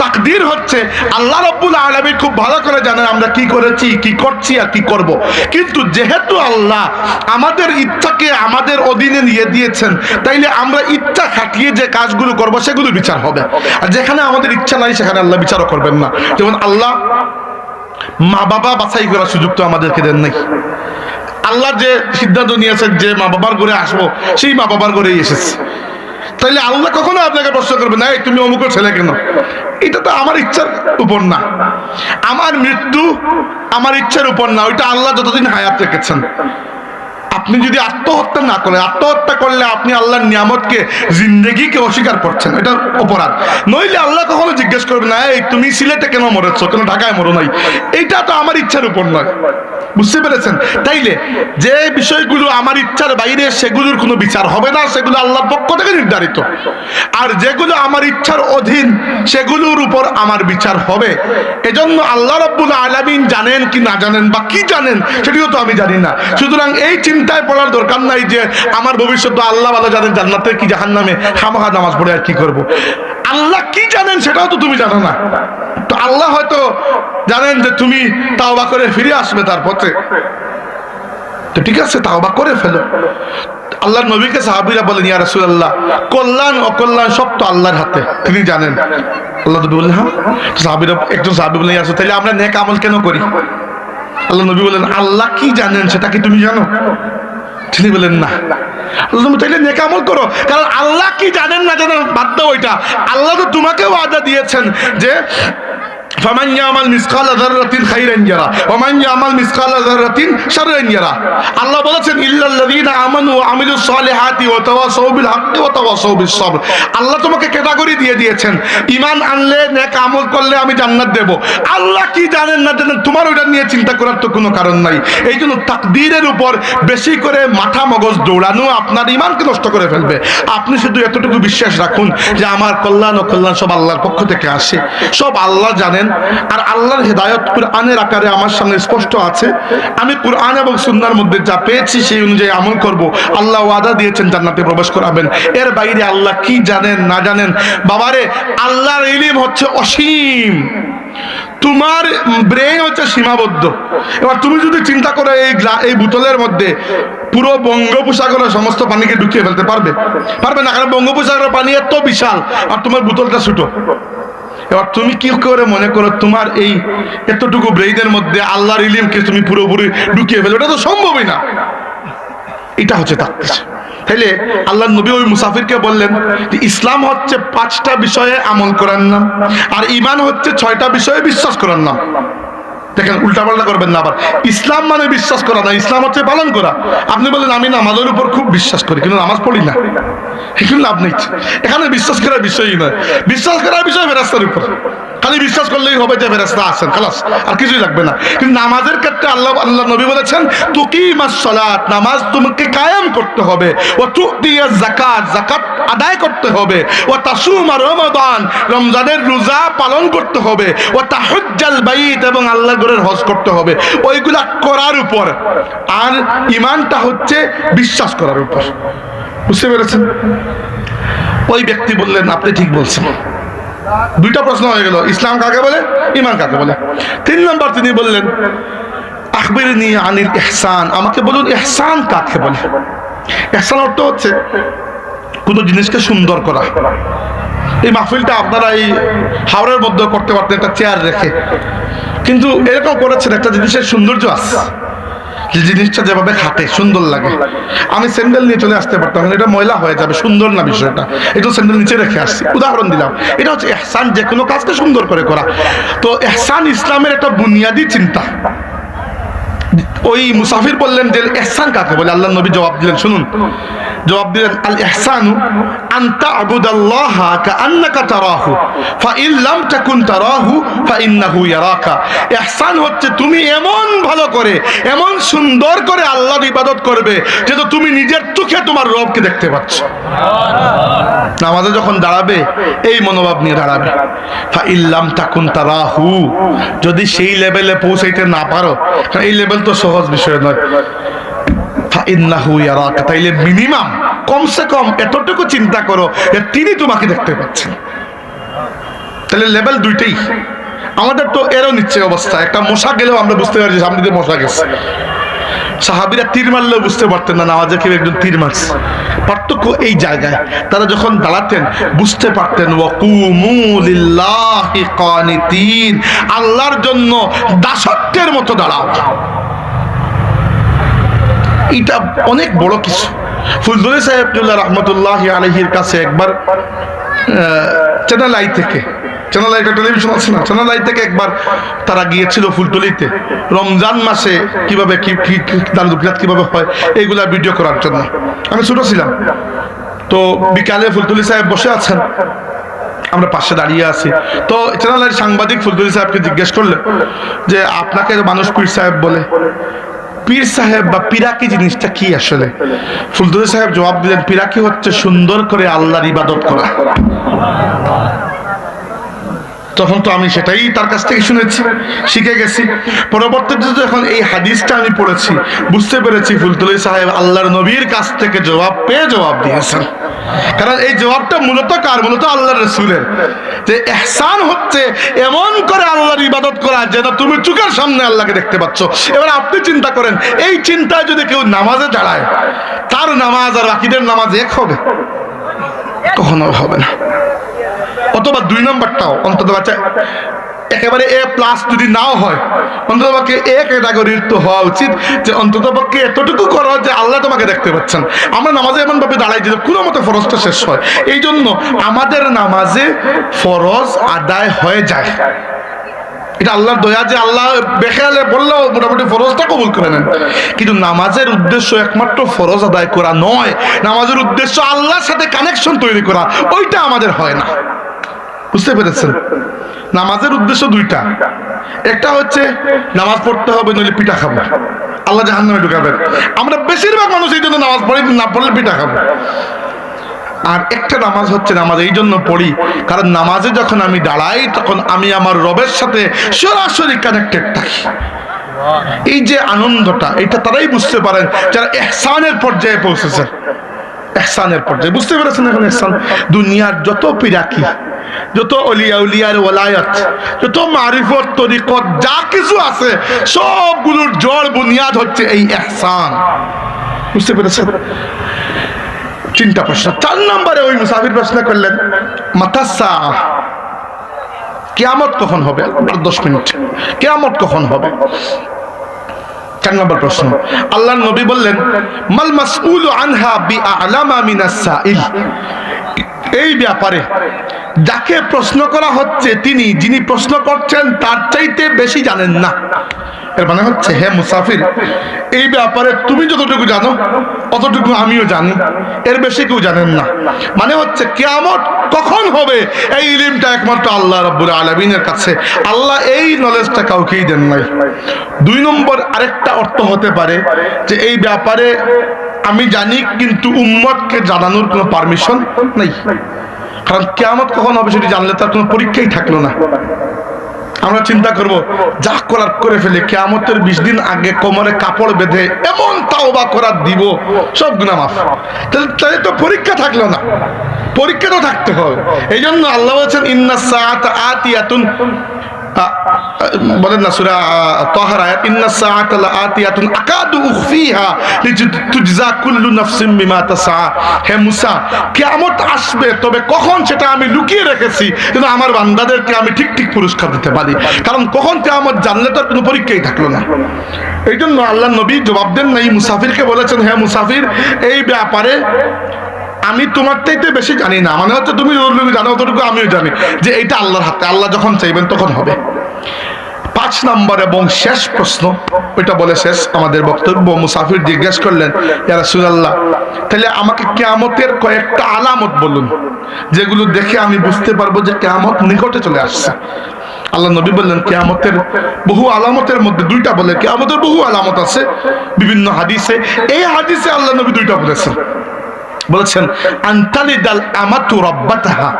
তাকদির হচ্ছে, আল্লাহ রব্বুল আলমী খুব ভালো করে জানেন আমরা কি করেছি, কি করছি আর কি করব। কিন্তু যেহেতু আল্লাহ আমাদের ইচ্ছাকে আমাদের অধীনে নিয়ে দিয়েছেন, তাইলে আমরা ইচ্ছা খাটিয়ে যে কাজগুলো করব সেগুলো বিচার হবে। আর যেখানে আমাদের ইচ্ছা নাই, সেখানে আল্লাহ বিচারও করবেন না। যেমন আল্লাহ মা বাবা বাছাই করার সুযোগ তো আমাদেরকে দেন নাই। আল্লাহ যে সিদ্ধান্ত নিয়েছেন যে মা বাবার ঘরে আসব, সেই মা বাবার ঘরেই এসেছে। তাইলে আল্লাহ কখনো আপনাকে প্রশ্ন করবে না "এই, তুমি অমুকের ছেলে কেন? এটা তো আমার ইচ্ছার উপর না। আমার মৃত্যু আমার ইচ্ছার উপর না ওইটা আল্লাহ যতদিন হায়াত রেখেছেন। আপনি যদি আত্মহত্যা না করেন, আত্মহত্যা করলে আপনি আল্লাহর নিয়ামতকে, জিন্দগিকে অস্বীকার করছেন এটা অপরাধ। নইলে আল্লাহ কখনো জিজ্ঞেস করবে না, এই, তুমি সিলেটে কেন মরেছ? কেন ঢাকায় মরো নাই? এইটা তো আমার ইচ্ছার উপর নয়। বুঝতে পেরেছেন? তাইলে যে বিষয়গুলো আমার ইচ্ছার বাইরে, সেগুলোর কোনো বিচার হবে না, সেগুলো আল্লাহর পক্ষ থেকে নির্ধারিত। আর যেগুলো আমার ইচ্ছার অধীন, সেগুলোর উপর আমার বিচার হবে। এজন্য আল্লাহ রব্বুল আলামিন জানেন কি না জানেন বা কি জানেন, সেটিও তো আমি জানি না। সুতরাং এই চিন্তায় পড়ার দরকার নাই যে আমার ভবিষ্যৎ আল্লাহ ভালো জানেন জান্নাতে কি জাহান্নামে খামাখা নামাজ পড়ে আর কি করব। আল্লাহ কি জানেন সেটাও তো তুমি জানো না। তো আল্লাহ হয়তো জানেন যে তুমি তাওবা করে ফিরে আসবে তার পথে। তো ঠিক আছে, তাওবা করে ফেলো। আল্লাহর নবীকে সাহাবিরা বলেন, ইয়া রাসূলুল্লাহ, কল্যাণ, অকল্যাণ সব তো আল্লাহর হাতে। তিনি জানেন। আল্লাহ নবী বললেন হ্যাঁ। সাহাবীরা, একজন সাহাবী বললেন, ইয়া রাসূল তাহলে আমরা নেক আমল কেন করি? আল্লাহ নবী বলেন, আল্লাহ কি জানেন সেটা কি তুমি জানো? তিনি বলেন, না। নেক করো। কারণ আল্লাহ কি জানেন না জানেন, বাদ দাও ওইটা। আল্লাহ তো তোমাকেও আদা দিয়েছেন যে ইয়ামাল মিসকাল যাররাতিন খাইরান ইয়ারা ওয়া মান ইয়ামাল মিসকাল যাররাতিন শাররান ইয়ারা আল্লাহ বলেছেন, ইল্লাল্লাযীনা আমানু ওয়া আমিলুস সালিহাতি ওয়া তাওয়াসাউ বিল হাক্কি ওয়া তাওয়াসাউ বিস সবর আল্লাহ তোমাকে ক্যাটাগরি দিয়ে দিয়েছেন, ঈমান আনলে, নেক আমল করলে আমি জান্নাত দেব। আল্লাহ কি জানেন না জানেন, তোমার ওইটা নিয়ে চিন্তা করার তো কোনো কারণ নাই। এই জন্য তাকদীরের উপর বেশি করে মাথা মগজ দৌড়ানো আপনার ঈমানকে নষ্ট করে ফেলবে। আপনি শুধু এতটুকু বিশ্বাস রাখুন যে আমার কল্যাণ ও কল্যাণ সব আল্লাহর পক্ষ থেকে আসে। সব আল্লাহ জানেন আর আল্লাহর হেদায়ত কোরআনের আকারে আমার সামনে স্পষ্ট আছে। আমি কোরআন এবং সুন্নার মধ্যে যা পেয়েছি সেই অনুযায়ী আমল করব। আল্লাহ ওয়াদা দিয়েছেন জান্নাতে প্রবেশ করাবেন। এর বাইরে আল্লাহ কি জানেন, না জানেন? বাবারে, আল্লাহর ইলিম হচ্ছে অসীম। তোমার ব্রেন হচ্ছে সীমাবদ্ধ। এবার তুমি যদি চিন্তা করো, এই এই বোতলের মধ্যে পুরো বঙ্গোপসাগরের সমস্ত পানিকে ঢুকিয়ে ফেলতে পারবে? পারবে না? কারণ বঙ্গোপসাগরের পানি এত বিশাল, আর তোমার বোতলটা ছোট। এবার তুমি কি করে মনে করো তোমার এই এতটুকু ব্রেইনের মধ্যে আল্লাহর ইলিমকে তুমি পুরোপুরি ঢুকিয়ে ফেলো? এটা তো সম্ভবই না। এটা হচ্ছে তাকতিস তাইলে আল্লাহ নবী ওই মুসাফিরকে বললেন ইসলাম হচ্ছে পাঁচটা বিষয়ে আমল করার নাম, আর ইমান হচ্ছে ছয়টা বিষয়ে বিশ্বাস করার নাম। দেখেন উল্টাপাল্টা করবেন না আবার। ইসলাম মানে বিশ্বাস করা না, ইসলাম হচ্ছে পালন করা। আপনি বলেন আমি নামাজের উপর খুব বিশ্বাস করি, কিন্তু নামাজ পড়ি না। এখানে লাভ নেই। এখানে বিশ্বাস করার বিষয়ই নয়। বিশ্বাস করার বিষয় ফেরাস্তার উপর। খালি বিশ্বাস করলেই হবে যে ফেরাস্তা আসেন খালাস, আর কিছুই লাগবে না। কিন্তু নামাজের ক্ষেত্রে আল্লাহ আল্লাহ নবী বলেছেন তুকি সালাত নামাজ তোমাকে কায়েম করতে হবে। ও তু দিয়ে জাকাত জাকাত আদায় করতে হবে। ও তাসুম আর রমাদান রমজানের রোজা পালন করতে হবে। ও তাহজ্জাল বাইত এবং আল্লাহ ঘরের হজ করতে হবে। ওইগুলা করার উপর। আর ইমানটা হচ্ছে বিশ্বাস করার উপর। বুঝতে পেরেছেন? ওই ব্যক্তি বললেন, আপনি ঠিক বলছেন। দুইটা প্রশ্ন হয়ে গেল। ইসলাম কাকে বলে? ইমান কাকে বলে? তিন নম্বর তিনি বললেন আকবির নিয়ে আনিল এহসান আমাকে বলুন এহসান কাকে বলে? এহসান অর্থ হচ্ছে কোনো জিনিসকে সুন্দর করা। এই মাহফিলটা আপনারা এই হাওড়ের মধ্যে করতে পারতেন, একটা চেয়ার রেখে। কিন্তু এরকম করেছেন, একটা জিনিসের সৌন্দর্য আছে। জিনিসটা যেভাবে খাটে, সুন্দর লাগে। আমি স্যান্ডেল নিয়ে চলে আসতে পারতাম এটা ময়লা হয়ে যাবে, সুন্দর না বিষয়টা। একটু স্যান্ডেল নিচে রেখে আসছি, উদাহরণ দিলাম। এটা হচ্ছে এহসান, যে কোনো কাজকে সুন্দর করে করা। তো এহসান ইসলামের একটা বুনিয়াদি চিন্তা। ওই মুসাফির বললেন যে, এহসান কাকে বলে? আল্লাহ নবী জবাব দিলেন, শুনুন। জবাব দিলেন, আল ইহসানু আনতা আবুদাল্লাহ কাআন্নাকা তারাহু ফাইন লাম তাকুন তারাহু ফাইন্নাহু ইয়ারাকা। ইহসান হচ্ছে তুমি এমন ভালো করে, এমন সুন্দর করে আল্লাহর ইবাদত করবে যে তো তুমি নিজের চোখে তোমার রবকে দেখতে পাচ্ছ। নামাজে যখন দাঁড়াবে, এই মনোভাব নিয়ে দাঁড়াবে। ফাইল্লাম তাকুন তারাহু, যদি সেই লেভেলে পৌঁছাইতে না পারো এই লেভেল তো সহজ বিষয় নয়। তাইলে মিনিমাম, কমসে কম এতটুকু চিন্তা করো যে তিনি তোমাকে দেখতে পাচ্ছেন। তাহলে লেভেল দুইটাই। আমাদের তো এরও নিচ্ছে অবস্থা। একটা মশা গেলেও আমরা বুঝতে পারছি সামনে দিয়ে মশা গেছে। সাহাবিরা তীর মারলেও বুঝতে পারতেন না, নামাজে কেউ একজন তীর মারছে। পার্থক্য এই জায়গায়। তারা যখন দাঁড়াতেন, বুঝতে পারতেন আল্লাহর জন্য দাসত্বের মতো দাঁড়াও। এটা অনেক বড় কিছু। ফুলদুলি সাহেবুল্লাহ রহমতুল্লাহ আলহির কাছে একবার চ্যানেল আই থেকে, চ্যানেল আই টেলিভিশন আছে না? চ্যানেল আই থেকে একবার তারা গিয়েছিল ফুলতলিতে রমজান মাসে কীভাবে কি দান দুপিরাত কীভাবে হয়, এইগুলা ভিডিও করার জন্য। আমি ছোট ছিলাম। তো বিকালে ফুলতলি সাহেব বসে আছেন। আমরা পাশে দাঁড়িয়ে আছি। তো চ্যানেলের সাংবাদিক ফুলতলি সাহেবকে জিজ্ঞেস করলেন যে, আপনাকে মানুষ পীর সাহেব বলে। পীর সাহেব বা পিরাকি জিনিসটা কি আসলে? ফুলদুল সাহেব জবাব দিলেন পিরাকি হচ্ছে সুন্দর করে আল্লাহর ইবাদত করা। তখন তো আমি সেটাই তার কাছ থেকে শুনেছি, শিখে গেছি। পরবর্তীতে যখন এই হাদিসটা আমি পড়েছি, বুঝতে পেরেছি ফুলতুলি সাহেব আল্লাহর নবীর কাছ থেকে জবাব পেয়ে জবাব দিয়েছেন। কারণ এই জবাবটা মূলত কার? মূলত আল্লাহর রসুলের। যে এহসান হচ্ছে এমন করে আল্লাহর ইবাদত করা যেন তুমি চোখের সামনে আল্লাহকে দেখতে পাচ্ছ। এবার আপনি চিন্তা করেন, এই চিন্তায় যদি কেউ নামাজে দাঁড়ায়, তার নামাজ আর বাকিদের নামাজ এক হবে? কখনো হবে না। অথবা দুই নম্বরটাও অন্তত বাচ্চা একেবারে এ প্লাস যদি নাও হয়, অন্তত পক্ষে এ ক্যাটাগরির তো হওয়া উচিত যে অন্তত পক্ষে এতটুকু করো যে আল্লাহ তোমাকে দেখতে পাচ্ছেন। আমরা নামাজে এমন ভাবে দাঁড়াই যে কোনো মতো ফরজটা শেষ হয়। এই জন্য আমাদের নামাজে ফরজ আদায় হয়ে যায়। এটা আল্লাহর দয়া যে আল্লাহ বেখেয়ালে বললেও মোটামুটি ফরজটা কবুল করে নেন। কিন্তু নামাজের উদ্দেশ্য একমাত্র ফরজ আদায় করা নয়। নামাজের উদ্দেশ্য আল্লাহর সাথে কানেকশন তৈরি করা, ওইটা আমাদের হয় না। বুঝতে পেরেছেন? নামাজের উদ্দেশ্য দুইটা। একটা হচ্ছে নামাজ পড়তে হবে, নইলে পিঠা খাব। আল্লাহ জাহান নামে ঢুকাবেন। আমরা বেশিরভাগ মানুষ এই জন্য নামাজ পড়ি, না পড়লে পিঠা খাব। আর একটা নামাজ হচ্ছে নামাজ এই জন্য পড়ি, কারণ নামাজে যখন আমি দাঁড়াই, তখন আমি আমার রবের সাথে সরাসরি কানেক্টেড থাকি। এই যে আনন্দটা, এটা তারাই বুঝতে পারেন, যারা এহসানের পর্যায়ে পৌঁছেছেন এহসানের পর্যায়ে। বুঝতে পেরেছেন এখন এহসান? দুনিয়ার যত পিরাকি, যত অলিয়া উলিয়ার ওলায়ত যত মারিফত তরিকত, যা কিছু আছে, সবগুলোর জড় বুনিয়াদ হচ্ছে এই এহসান। বুঝতে পেরেছেন? তিনটা প্রশ্ন। চার নম্বরে ওই মুসাফির প্রশ্ন করলেন, মাতাসা, কেয়ামত কখন হবে? দশ মিনিট। কেয়ামত কখন হবে? চার নম্বর প্রশ্ন। আল্লাহ নবী বললেন, মাল মাসউল আনহা বি আলামা মিনাস সাইল এই ব্যাপারে যাকে প্রশ্ন করা হচ্ছে তিনি, যিনি প্রশ্ন করছেন, তার চাইতে বেশি জানেন না। এর মানে হচ্ছে, হে মুসাফির, এই ব্যাপারে তুমি যতটুকু জানো, অতটুকু আমিও জানি। এর বেশি কেউ জানেন না। মানে হচ্ছে, কেয়ামত কখন হবে, এই ইলিমটা একমাত্র আল্লাহ রাব্বুল আলামিনের কাছে। আল্লাহ এই নলেজটা কাউকেই দেন নাই। দুই নম্বর আরেকটা অর্থ হতে পারে যে, এই ব্যাপারে আমি জানি, কিন্তু উম্মতকে জানানোর কোনো পারমিশন নেই। কারণ কেয়ামত কখন হবে সেটি জানলে তার কোনো পরীক্ষাই থাকল না। আমরা চিন্তা করব, যা করার করে ফেলে, কেয়ামতের বিশ দিন আগে কোমরে কাপড় বেঁধে এমন তাওবা করার দিব, সব গুণা মাফ। তাহলে তো পরীক্ষা থাকল না। পরীক্ষা তো থাকতে হবে। এই জন্য আল্লাহ বলছেন, ইন্না সাত আতিয়াতুন বলেন না, সূরা তাহার ইন্না সাআত আতিয়াতুন আকাদু উখফিহা লিতুজজা কুল্লু নাফসিন বিমা তাসা হে মুসা, কিয়ামত আসবে, তবে কখন সেটা আমি লুকিয়ে রেখেছি, যেন আমার বান্দাদেরকে আমি ঠিক ঠিক পুরস্কার দিতে পারি। কারণ কখন কিয়ামত জানলে তো কোনো পরীক্ষাই থাকল না। এই জন্য আল্লাহ নবী জবাব দেন না এই মুসাফিরকে বলেছেন হ্যাঁ মুসাফির, এই ব্যাপারে আমি তোমার চাইতে বেশি জানি না। মানে হচ্ছে তুমি যতটুকু জানো ততটুকু আমিও জানি যে এটা আল্লাহর হাতে। আল্লাহ যখন চাইবেন তখন হবে। পাঁচ নম্বর এবং শেষ প্রশ্ন, ওইটা বলে শেষ আমাদের বক্তব্য। মুসাফির জিজ্ঞেস করলেন ইয়ারা সুরাল্লাহ তাহলে আমাকে কেয়ামতের কয়েকটা আলামত বলুন, যেগুলো দেখে আমি বুঝতে পারব যে কেয়ামত নিকটে চলে আসছে। আল্লাহ নবী বললেন, কেয়ামতের বহু আলামতের মধ্যে দুইটা বলে, কেয়ামতের বহু আলামত আছে বিভিন্ন হাদিসে। এই হাদিসে আল্লাহ নবী দুইটা বলেছেন। বলেছেন, আন্তালিদাল আমাতু রব্বাতাহা।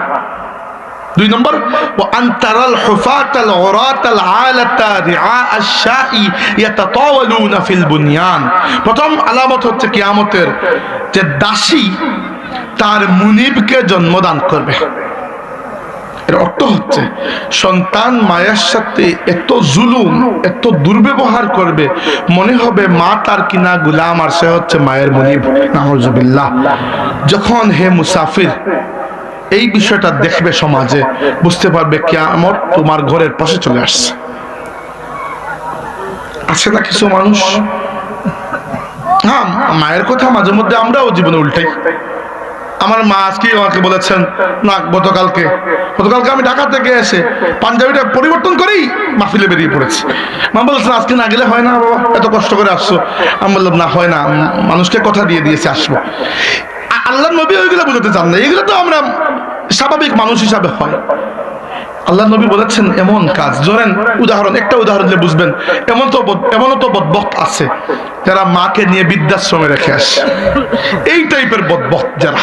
দুই নম্বর ও আন্তারাল হুফাতাল উরাতাল আলাতা রিআ আশ-শাই ইয়াতাতাওয়ালুনা ফিল বুনিয়ান। প্রথম আলামত হচ্ছে কিয়ামতের যে দাসী, তার মুনিবকে জন্মদান করবে। এর অর্থ হচ্ছে, সন্তান মায়ের সাথে এত জুলুম, এত দুর্ব্যবহার করবে, মনে হবে মা তার কিনা গুলাম আর সে হচ্ছে মায়ের মনিব। নাহজুবিল্লাহ যখন হে মুসাফির, এই বিষয়টা দেখবে সমাজে, বুঝতে পারবে কেমন তোমার ঘরের পাশে চলে আসছে। আছে না কিছু মানুষ? হ্যাঁ মায়ের কথা মাঝে মধ্যে আমরাও জীবনে উল্টাই। আমার মা আজকে আমাকে বলেছেন, না, গতকালকে। গতকালকে আমি ঢাকা থেকে এসে পাঞ্জাবিটা পরিবর্তন করেই মাহফিলে বেরিয়ে পড়েছি। মা বলেছেন, আজকে না গেলে হয় না বাবা, এত কষ্ট করে আসছো। আমি বললাম, না, হয় না, মানুষকে কথা দিয়ে দিয়েছে, আসব। আল্লাহ নবী ওইগুলো বুঝতে চান না। এগুলো তো আমরা স্বাভাবিক মানুষ হিসাবে হয়। আল্লাহ নবী বলেছেন, এমন কাজ। ধরেন, উদাহরণ, একটা উদাহরণ দিলে বুঝবেন, এমন তো এমনও তো বদবক্ত আছে যারা মাকে নিয়ে বৃদ্ধাশ্রমে রেখে আসে। এই টাইপের বদবক্ত যারা,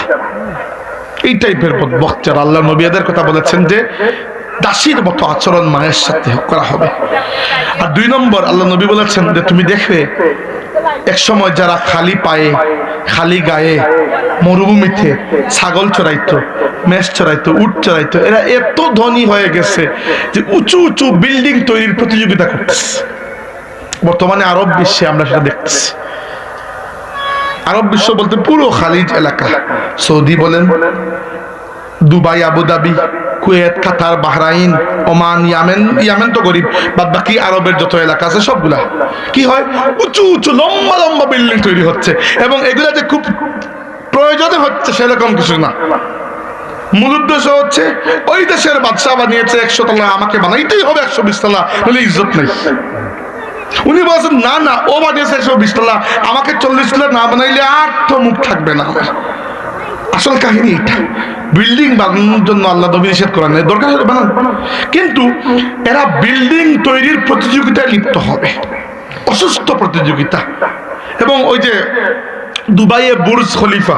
এই টাইপের বদবক্ত যারা, আল্লাহ নবী এদের কথা বলেছেন যে, দাসীর মতো আচরণ মায়ের সাথে করা হবে। আর দুই নম্বর, আল্লাহ নবী বলেছেন যে, তুমি দেখবে, এক সময় যারা খালি পায়ে, খালি গায়ে, মরুভূমিতে ছাগল চড়াইতো মেষ চড়াইতো উট চড়াইতো এরা এত ধনী হয়ে গেছে যে উঁচু উঁচু বিল্ডিং তৈরির প্রতিযোগিতা করতেছে। বর্তমানে আরব বিশ্বে আমরা সেটা দেখতেছি। আরব বিশ্ব বলতে পুরো খালিজ এলাকা। সৌদি বলেন, Dubai, Abu Dhabi, Kuwait, Qatar, Bahrain, Oman, Yemen Yemen তো গরিব বাদ বাকি আরবের যত এলাকা আছে সবগুলা। কি হয়? উঁচু উঁচু, লম্বা লম্বা বিল্ডিং তৈরি হচ্ছে এবং এগুলা যে খুব প্রয়োজনে হচ্ছে সেরকম কিছু না। মূল উদ্দেশ্য হচ্ছে ওই দেশের বাদশাহ বানিয়েছে একশো তলা, আমাকে বানাইতেই হবে একশো বিশ তলা নইলে ইজ্জত নেই। উনি বলছেন, না না, ও বানিয়েছে একশো বিশ তলা, আমাকে চল্লিশ তলা না বানাইলে আর তো মুখ থাকবে না আমার। আসল কাহিনী এটা। বিল্ডিং বানানোর জন্য আল্লাহ নবী নিষেধ নাই। দরকার হলে বানান। কিন্তু এরা বিল্ডিং তৈরির প্রতিযোগিতায় লিপ্ত হবে, অসুস্থ প্রতিযোগিতা। এবং ওই যে দুবাইয়ে বুর্জ খলিফা।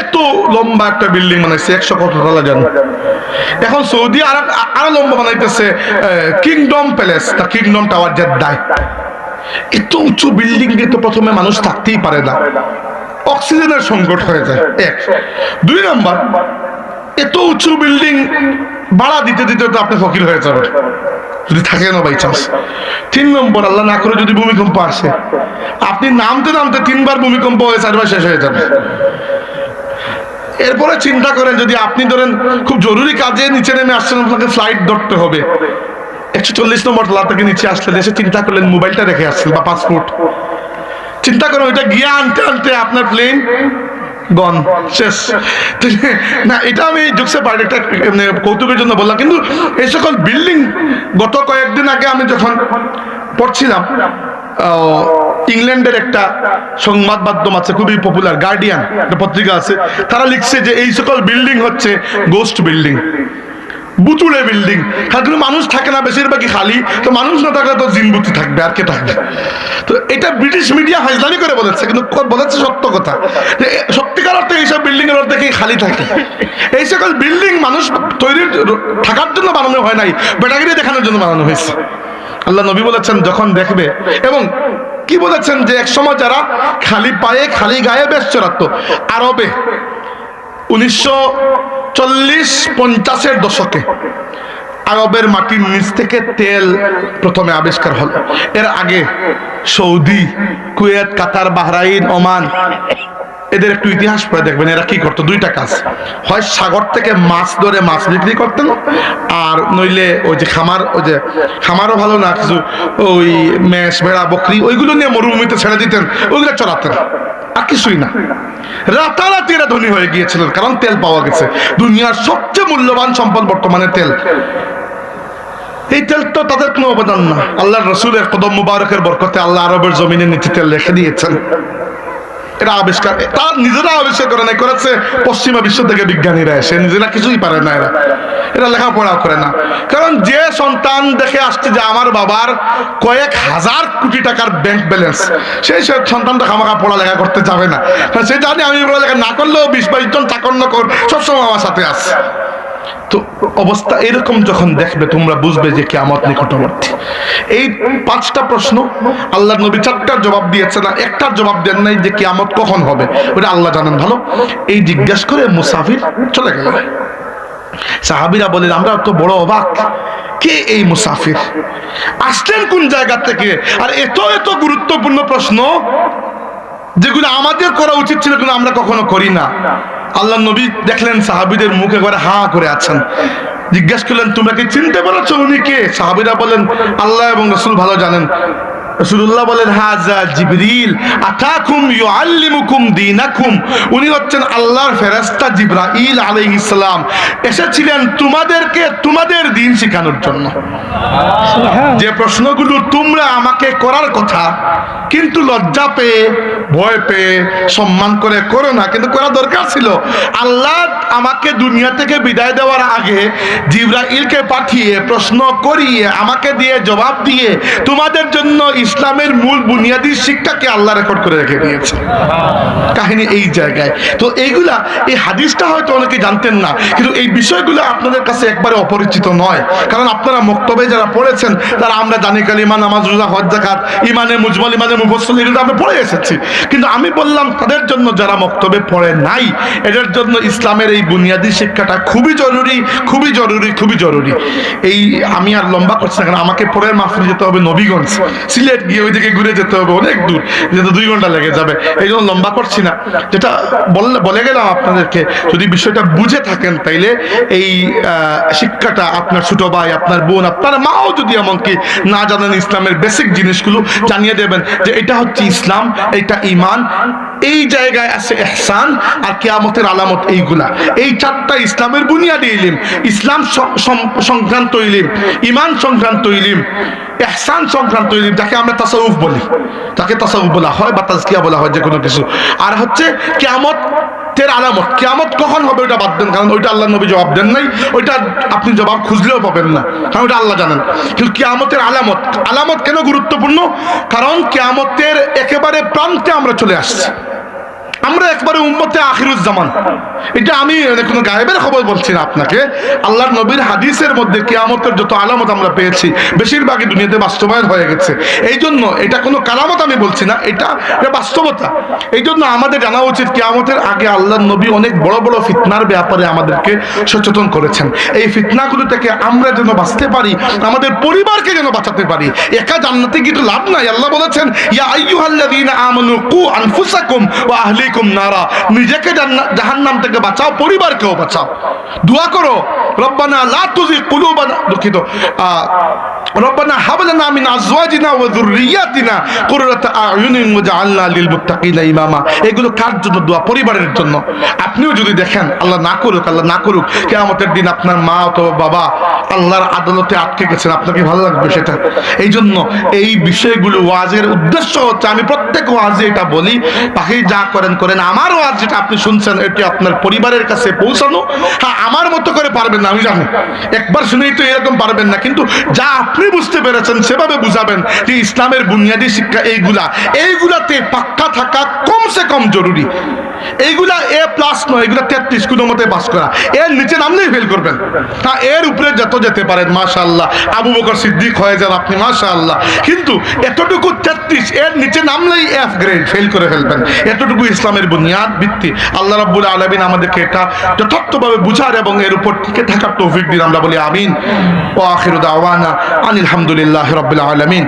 এত লম্বা একটা বিল্ডিং বানাইছে, একশো কত তলা জানো? এখন সৌদি আর আরও লম্বা বানাইতেছে কিংডম প্যালেস তা কিংডম টাওয়ার জেদ্দায়। এত উঁচু বিল্ডিং দিয়ে তো প্রথমে মানুষ থাকতেই পারে না। অক্সিজেনের সংকট হয়ে যায়, এক। দুই নাম্বার, এত উঁচু বিল্ডিং ভাড়া দিতে দিতে তো আপনি ফকির হয়ে যাবেন। যদি থাকে না বাই চান্স। তিন নম্বর, আল্লাহ না করে যদি ভূমিকম্প আসে। আপনি নামতে নামতে তিনবার ভূমিকম্প হয়ে চারবার শেষ হয়ে যাবে। এরপরে চিন্তা করেন, যদি আপনি ধরেন খুব জরুরি কাজে নিচে নেমে আসছেন, আপনাকে ফ্লাইট ধরতে হবে। একশো চল্লিশ নম্বর তলা থেকে নিচে আসলেন এসে চিন্তা করলেন, মোবাইলটা রেখে আসছেন বা পাসপোর্ট চিন্তা করেন, ওইটা গিয়ে আনতে আনতে আপনার প্লেন গন শেষ না, এটা আমি জোকসে পার্ট একটা কৌতুকের জন্য বললাম। কিন্তু এই সকল বিল্ডিং গত কয়েকদিন আগে আমি যখন পড়ছিলাম ইংল্যান্ডের একটা সংবাদ মাধ্যম আছে, খুবই পপুলার গার্ডিয়ান একটা পত্রিকা আছে। তারা লিখছে যে এই সকল বিল্ডিং হচ্ছে গোস্ট বিল্ডিং বুতুড়ে বিল্ডিং কোনো মানুষ থাকে না বেশিরভাগই খালি। তো মানুষ না থাকলে তো জিনবুতি থাকবে, আর কে থাকবে? তো এটা ব্রিটিশ মিডিয়া হাজলামি করে বলেছে, কিন্তু বলেছে সত্য কথা। সত্যিকার অর্থে এইসব বিল্ডিং এর অর্ধেকই খালি থাকে। এই সকল বিল্ডিং মানুষ তৈরির থাকার জন্য বানানো হয় নাই, বেটাগিরি দেখানোর জন্য বানানো হয়েছে। আল্লাহ নবী বলেছেন, যখন দেখবে, এবং কি বলেছেন যে এক সময় যারা খালি পায়ে, খালি গায়ে বেশ চড়াতো আরবে উনিশশো চল্লিশ পঞ্চাশের দশকে আরবের মাটির নিচ থেকে তেল প্রথমে আবিষ্কার হল। এর আগে Saudi, Kuwait, Qatar, Bahrain, Oman এদের একটু ইতিহাস পড়ে দেখবেন, এরা কি করতো? দুইটা কাজ। হয় সাগর থেকে মাছ ধরে মাছ বিক্রি করতেন, আর নইলে ওই যে খামার, ওই যে খামারও ভালো না, কিছু ওই মেষ, ভেড়া, বকরি, ওইগুলো নিয়ে মরুভূমিতে ছেড়ে দিতেন, ওইগুলো চড়াতেন। আর কিছুই না। রাতারাতি এরা ধনী হয়ে গিয়েছিলেন, কারণ তেল পাওয়া গেছে। দুনিয়ার সবচেয়ে মূল্যবান সম্পদ বর্তমানে তেল। এই তেল তো তাদের কোনো অবদান না। আল্লাহ রসুলের কদম মুবারকের বরকতে আল্লাহ আরবের জমিনে নিচে তেল রেখে দিয়েছেন। এরা আবিষ্কার তার নিজেরা আবিষ্কার করে নাই, করেছে পশ্চিমা বিশ্ব থেকে বিজ্ঞানীরা এসে, নিজেরা কিছুই পারে না এরা। এরা লেখাপড়া করে না। কারণ যে সন্তান দেখে আসছে যে আমার বাবার কয়েক হাজার কোটি টাকার ব্যাংক ব্যালেন্স সেই সন্তান সন্তানটা খামাখা পড়ালেখা করতে যাবে না। সে জানি আমি পড়ালেখা না করলেও বিশ বাইশ জন চাকর নকর সবসময় আমার সাথে আছে। তো অবস্থা এরকম যখন দেখবে, তোমরা বুঝবে যে কেমত নিকটবর্তী। এই পাঁচটা প্রশ্ন আল্লাহ নবী চারটার জবাব দিয়েছে না একটার জবাব দেন নাই যে কেমত কখন হবে। ওটা আল্লাহ জানেন ভালো। এই জিজ্ঞাসা করে মুসাফির চলে গেল। সাহাবিরা বলেন, আমরা তো বড় অবাক। কে এই মুসাফির? আসলেন কোন জায়গা থেকে? আর এত এত গুরুত্বপূর্ণ প্রশ্ন যেগুলো আমাদের করা উচিত ছিল, কিন্তু আমরা কখনো করি না। আল্লাহ নবী দেখলেন সাহাবিদের মুখে করে হা করে আছেন। জিজ্ঞেস করলেন, তোমরা কি চিনতে পারছ উনি কে? সাহাবিরা বলেন আল্লাহ এবং রসুল ভালো জানেন। রসুল্লাহ বলেন হাজা জিবরিল আতাকুম ইউআল্লিমুকুম দীনাকুম। উনি হচ্ছেন আল্লাহর ফেরেশতা জিবরাইল আলাইহিস সালাম। এসেছিলেন তোমাদেরকে তোমাদের দিন শেখানোর জন্য। যে প্রশ্নগুলো তোমরা আমাকে করার কথা কিন্তু লজ্জা পেয়ে ভয় পেয়ে সম্মান করে করো না কিন্তু করা দরকার ছিল। আল্লাহ আমাকে দুনিয়া থেকে বিদায় দেওয়ার আগে জিব্রাইলকে পাঠিয়ে প্রশ্ন করিয়ে আমাকে দিয়ে জবাব দিয়ে তোমাদের জন্য ইসলামের মূল বুনিয়াদী শিক্ষাকে আল্লাহ রেকর্ড করে রেখে দিয়েছে। কাহিনী এই জায়গায়। তো এইগুলা, এই হাদিসটা হয়তো অনেকে জানতেন না, কিন্তু এই বিষয়গুলো আপনাদের কাছে একবারে অপরিচিত নয়। কারণ আপনারা মক্তবে যারা পড়েছেন, তারা আমরা জানি কালিমা নামাজ রোজা হজ জাকাত ইমানে মুজমল, ইমানে মুফসল এগুলো আমরা পড়ে এসেছি। কিন্তু আমি বললাম, তাদের জন্য যারা মক্তবে পড়ে নাই, এদের জন্য ইসলামের এই বুনিয়াদী শিক্ষাটা খুবই জরুরি খুবই জরুরি খুবই জরুরি। এই, আমি আর লম্বা করছি না, কারণ আমাকে পরের মাহফিল যেতে হবে নবীগঞ্জ। সিলেট গিয়ে ওই দিকে ঘুরে যেতে হবে, অনেক দূর। যেতে দুই ঘণ্টা লেগে যাবে এই জন্য লম্বা করছি না। যেটা বললে বলে গেলাম আপনাদেরকে, যদি বিষয়টা বুঝে থাকেন তাইলে এই শিক্ষাটা আপনার ছোট ভাই, আপনার বোন, আপনার মাও যদি এমনকি না জানেন ইসলামের বেসিক জিনিসগুলো, জানিয়ে দেবেন যে এটা হচ্ছে ইসলাম, এটা ইমান এই জায়গায় আছে এহসান আর কেয়ামতের আলামত এইগুলা। এই চারটা ইসলামের বুনিয়াদী ইলিম। ইসলাম সংক্রান্ত ইলিম ইমান সংক্রান্ত ইলিম, এহসান সংক্রান্ত ইলিম, যাকে আমরা তাসাউফ বলি। তাকে তাসাউফ বলা হয় বা তাজকিয়া বলা হয় যে কোনো কিছু। আর হচ্ছে কেয়ামত তের আলামত। কেয়ামত কখন হবে ওইটা বাদ দেন, কারণ ওইটা আল্লাহ নবী জবাব দেন নাই। ওইটা আপনি জবাব খুঁজলেও পাবেন না, কারণ ওইটা আল্লাহ জানেন। কিন্তু কেয়ামতের আলামত আলামত কেন গুরুত্বপূর্ণ? কারণ কেয়ামতের একেবারে প্রান্তে আমরা চলে আসছি। আমরা একবারে উম্মতে আখিরুজ্জামান। এটা আমি মানে কোনো গায়েবের খবর বলছি না আপনাকে। আল্লাহর নবীর হাদিসের মধ্যে কেয়ামতের যত আলামত আমরা পেয়েছি, বেশিরভাগই দুনিয়াতে বাস্তবায়ন হয়ে গেছে। এই জন্য এটা কোনো কালামত আমি বলছি না, এটা এটা বাস্তবতা। এই জন্য আমাদের জানা উচিত কেয়ামতের আগে আল্লাহর নবী অনেক বড় বড় ফিতনার ব্যাপারে আমাদেরকে সচেতন করেছেন। এই ফিতনাগুলো থেকে আমরা যেন বাঁচতে পারি, আমাদের পরিবারকে যেন বাঁচাতে পারি। একা জান্নাতে কিন্তু লাভ নাই। আল্লাহ বলেছেন, ইয়া আইয়ুহাল্লাযীনা আমানু কু আনফুসাকুম ওয়া আহলিকুম নারা। নিজেকে জাহান নাম থেকে বাঁচাও, পরিবারকেও বাঁচাও। দোয়া করো, রব্বানা লা তুযিগ কুলুবানা দুঃখিত। লানা মিন আজওয়াজিনা ওয়া যুররিয়াতিনা কুররাতা আয়ুনিন ওয়াজআলনা লিল মুত্তাকিনা ইমামা। এগুলো কার জন্য দোয়া? পরিবারের জন্য। আপনিও যদি দেখেন, আল্লাহ না করুক, আল্লাহ না করুক, কিয়ামতের দিন আপনার মা অথবা বাবা আল্লাহর আদালতে আটকে গেছেন, আপনাকে ভালো লাগবে সেটা। এই জন্য এই বিষয়গুলো ওয়াজের উদ্দেশ্য হচ্ছে, আমি প্রত্যেক ওয়াজে এটা বলি, পাখি যা করেন করেন। আমার ওয়াজ যেটা আপনি শুনছেন, এটি আপনার পরিবারের কাছে পৌঁছানো। হ্যাঁ আমার মতো করে পারবেন না, আমি জানি। একবার শুনেই তো এরকম পারবেন না, কিন্তু যা আপনি বুঝতে পেরেছেন, সেভাবে বুঝাবেন যে ইসলামের বুনিয়াদী শিক্ষা এইগুলা। এইগুলাতে পাক্কা থাকা কমসে কম জরুরি। এইগুলা এ প্লাস নয় এগুলা তেত্রিশ কোনো মতে পাস করা। এর নিচে নামলেই ফেল করবেন। হ্যাঁ এর উপরে যত যেতে পারেন মাশা আল্লাহ আবু বকর সিদ্দিক হয়ে যান আপনি মাশা আল্লাহ কিন্তু এতটুকু তেত্রিশ, এর নিচে নামলেই এফ গ্রেড ফেল করে ফেলবেন। এতটুকু ইসলামের বুনিয়াদ ভিত্তি। আল্লাহ রাব্বুল আলামিন আমাদেরকে এটা যথার্থভাবে বুঝার এবং এর উপর টিকে থাকার তৌফিক দিন, আমরা বলি আমিন। ও আখিরু দাওয়ানা আনিল হামদুলিল্লাহ রাব্বিল আলামিন।